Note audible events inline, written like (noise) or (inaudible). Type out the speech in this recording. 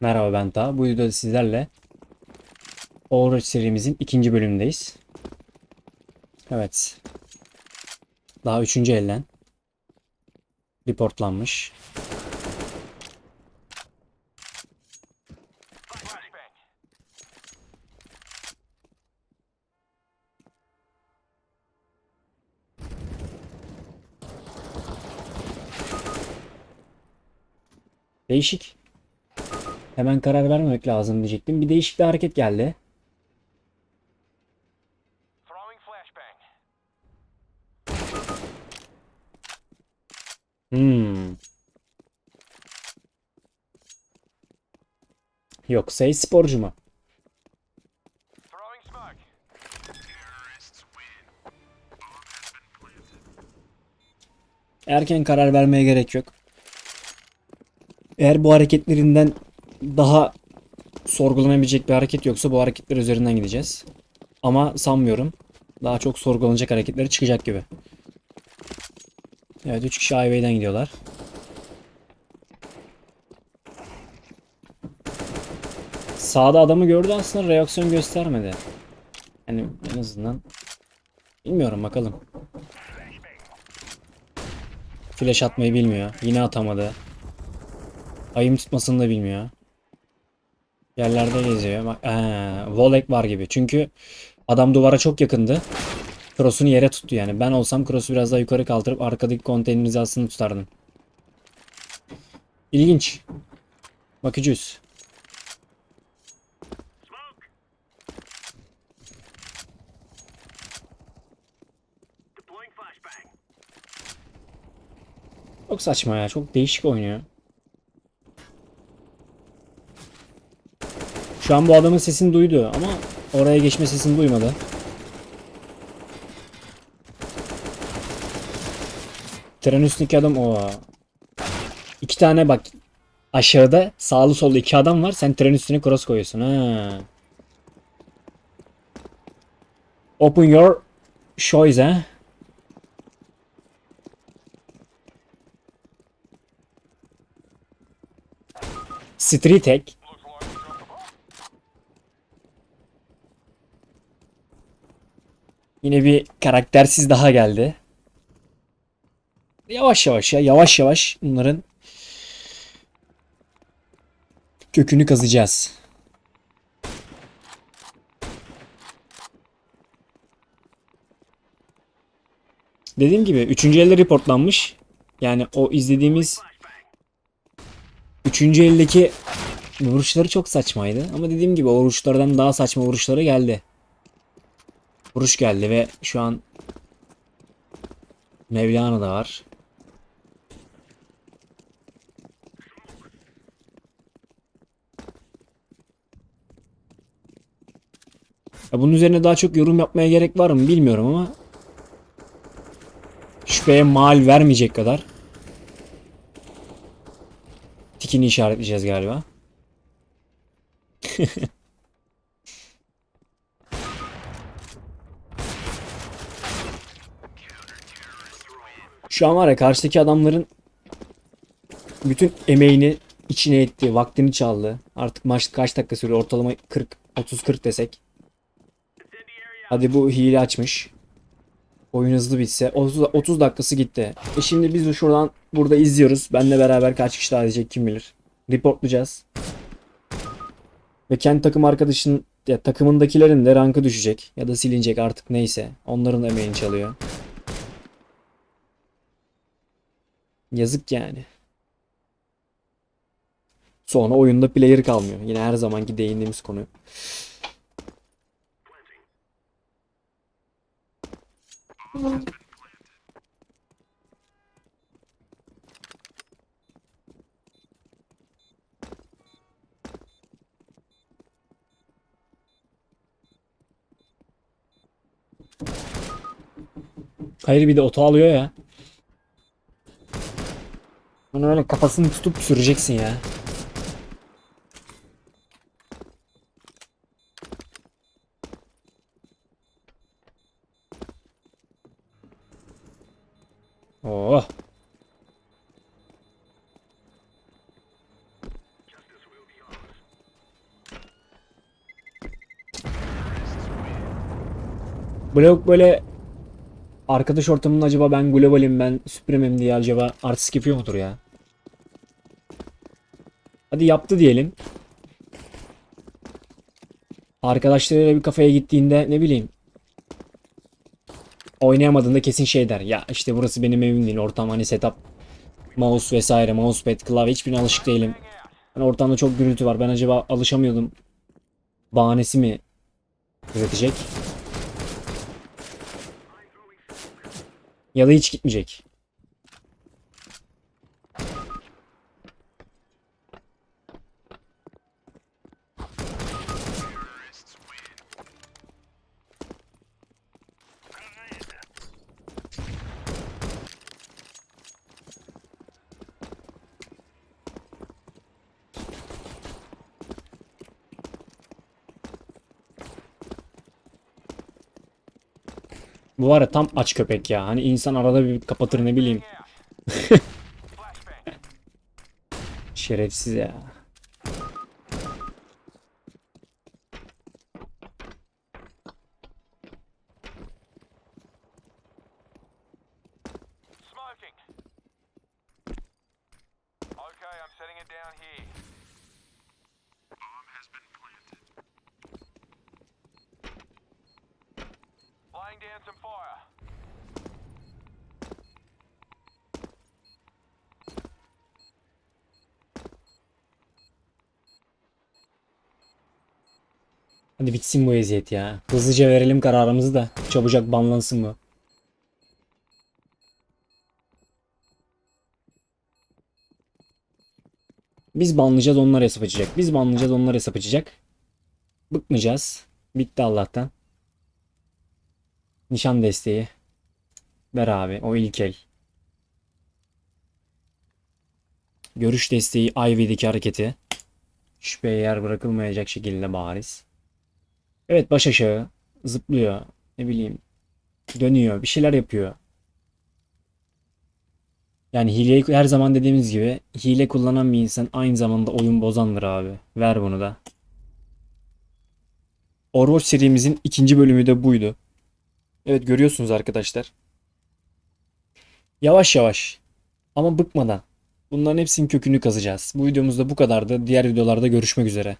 Merhaba ben Ta. Bu videoda sizlerle Overwatch serimizin ikinci bölümündeyiz. Evet. Daha üçüncü elden. Reportlanmış. Değişik. Hemen karar vermemek lazım diyecektim. Bir değişik bir hareket geldi. Hmm. Yoksa e-sporcu mu? Throwing smoke. Erken karar vermeye gerek yok. Eğer bu hareketlerinden daha sorgulanabilecek bir hareket yoksa bu hareketler üzerinden gideceğiz. Ama sanmıyorum. Daha çok sorgulanacak hareketleri çıkacak gibi. Evet 3 kişi highway'den gidiyorlar. Sağda adamı gördü aslında reaksiyon göstermedi. Yani en azından bilmiyorum bakalım. Flash atmayı bilmiyor. Yine atamadı. Ayım tutmasını da bilmiyor. Yerlerde geziyor. Ee, Volek var gibi. Çünkü adam duvara çok yakındı. Cross'unu yere tuttu yani. Ben olsam Cross'u biraz daha yukarı kaldırıp arkadaki konteynerin hizasını tutardım. İlginç. Flashbang. Çok saçma ya. Çok değişik oynuyor. Şu an bu adamın sesini duydu ama oraya geçme sesini duymadı. Tren üstündeki adam o. İki tane bak aşağıda sağlı sollu iki adam var. Sen tren üstüne cross koyuyorsun. Ha. Open your choice ha. Street hack. Yine bir karaktersiz daha geldi. Yavaş yavaş ya yavaş yavaş bunların kökünü kazacağız. Dediğim gibi 3. elde reportlanmış. Yani o izlediğimiz 3. eldeki vuruşları çok saçmaydı. Ama dediğim gibi o vuruşlardan daha saçma vuruşları geldi. Vuruş geldi ve şu an Mevlana da var. Ya bunun üzerine daha çok yorum yapmaya gerek var mı bilmiyorum ama şüpheye mal vermeyecek kadar tikini işaretleyeceğiz galiba. (laughs) Şu an var ya karşıdaki adamların bütün emeğini içine etti, vaktini çaldı. Artık maç kaç dakika sürüyor? Ortalama 40 30-40 desek. Hadi bu hile açmış. Oyun hızlı bitse 30, 30 dakikası gitti. E şimdi biz de şuradan burada izliyoruz. Benle beraber kaç kişi daha izleyecek kim bilir. Reportlayacağız. Ve kendi takım arkadaşın ya takımındakilerin de rankı düşecek ya da silinecek artık neyse. Onların emeğini çalıyor. Yazık yani. Sonra oyunda player kalmıyor. Yine her zamanki değindiğimiz konu. Hayır bir de oto alıyor ya. Bunu öyle kafasını tutup süreceksin ya. Oh. Blok böyle arkadaş ortamında acaba ben globalim ben süpremim diye acaba artist yapıyor mudur ya? Hadi yaptı diyelim. Arkadaşlarıyla bir kafeye gittiğinde ne bileyim oynayamadığında kesin şey der. Ya işte burası benim evim değil. Ortam hani setup mouse vesaire mousepad klavye hiçbirine alışık değilim. Hani ortamda çok gürültü var. Ben acaba alışamıyordum. Bahanesi mi üretecek? Ya da hiç gitmeyecek. Bu var ya tam aç köpek ya. Hani insan arada bir kapatır ne bileyim. (laughs) Şerefsiz ya. Okay, I'm setting it down here. Laying down some fire. Hadi bitsin bu eziyet ya. Hızlıca verelim kararımızı da çabucak banlansın bu. Biz banlayacağız onlar hesap açacak. Biz banlayacağız onlar hesap açacak. Bıkmayacağız. Bitti Allah'tan. Nişan desteği. Ver abi o ilk el. Görüş desteği Ivy'deki hareketi. Şüpheye yer bırakılmayacak şekilde bariz. Evet baş aşağı zıplıyor. Ne bileyim. Dönüyor. Bir şeyler yapıyor. Yani hileyi her zaman dediğimiz gibi hile kullanan bir insan aynı zamanda oyun bozandır abi. Ver bunu da. Overwatch serimizin ikinci bölümü de buydu. Evet görüyorsunuz arkadaşlar. Yavaş yavaş ama bıkmadan bunların hepsinin kökünü kazacağız. Bu videomuzda bu kadardı. Diğer videolarda görüşmek üzere.